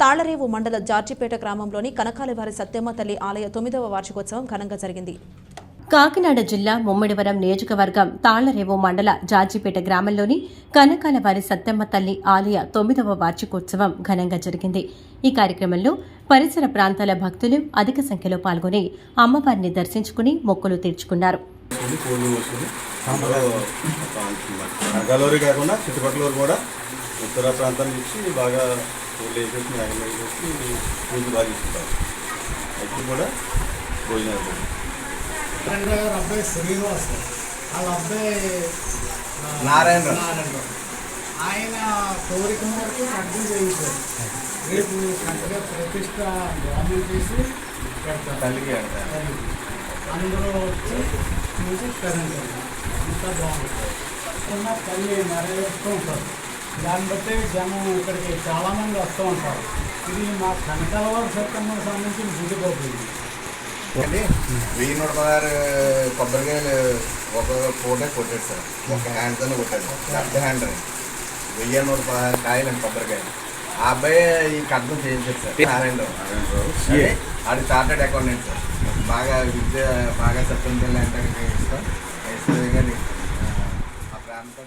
తాళరేవు మండల జార్జిపేట గ్రామంలోని కనకాలవారి సత్యమ్మ తల్లి ఆలయ తొమ్మిదవ వార్షికోత్సవం ఘనంగా జరిగింది. కాకినాడ జిల్లా ముమ్మిడివరం నియోజకవర్గం తాళ్ళరేవు మండల జార్జిపేట గ్రామంలోని కనకాలవారి సత్తమ్మ తల్లి ఆలయ తొమ్మిదవ వార్షికోత్సవం ఘనంగా జరిగింది. ఈ కార్యక్రమంలో పరిసర ప్రాంతాల భక్తులు అధిక సంఖ్యలో పాల్గొని అమ్మవారిని దర్శించుకుని మొక్కులు తీర్చుకున్నారు. కాకుండా చుట్టుపక్కల కూడా ఉత్తర ప్రాంతం నుంచి బాగా కోళ్ళు వేసేసి వేసేసి పూజ బాగా తీసుకుంటారు అయితే కూడా భోజనాలు కూడా. ఫ్రెండ్ గారు అబ్బాయి శ్రీనివాస్ వాళ్ళ అబ్బాయి ఆ, నారాయణరావు. నారాయణరావు. ఆయన కోరిక మేరకు కట్టం చేయించారు. రేపు కట్టగా ప్రతిష్ట గవర్నమెంట్ చేసి పెడతారు. తల్లికి. అందరూ వచ్చి చూసి కరెంట్ అంతా బాగుంటుంది. ఉన్న తల్లి నెరవేరుస్తూ ఉంటారు దాన్ని బట్టి జనం ఇక్కడికి చాలామంది వస్తూ ఉంటారు. ఇది మా కనకాలవారి సత్యమ్మ సంబంధించిన గుడి పోతుంది అంటే వెయ్యి నూట పదహారు కొబ్బరికాయలు ఒక పూటే కొట్టాడు సార్. ఒక హ్యాండ్తోనే కొట్టాడు లెఫ్ట్ హ్యాండ్ వెయ్యి నూట పదహారు కాయలు అండి కొబ్బరికాయలు. ఆ అబ్బాయి ఈ కట్టం చేయించాడు సార్ నారాయణరావు. నారాయణరావు అంటే అది చార్టెడ్ అకౌంటెంట్ సార్. బాగా విద్య బాగా సత్యం అంటే ఇష్టం. ఇష్టంగా ఆ ప్రాంతం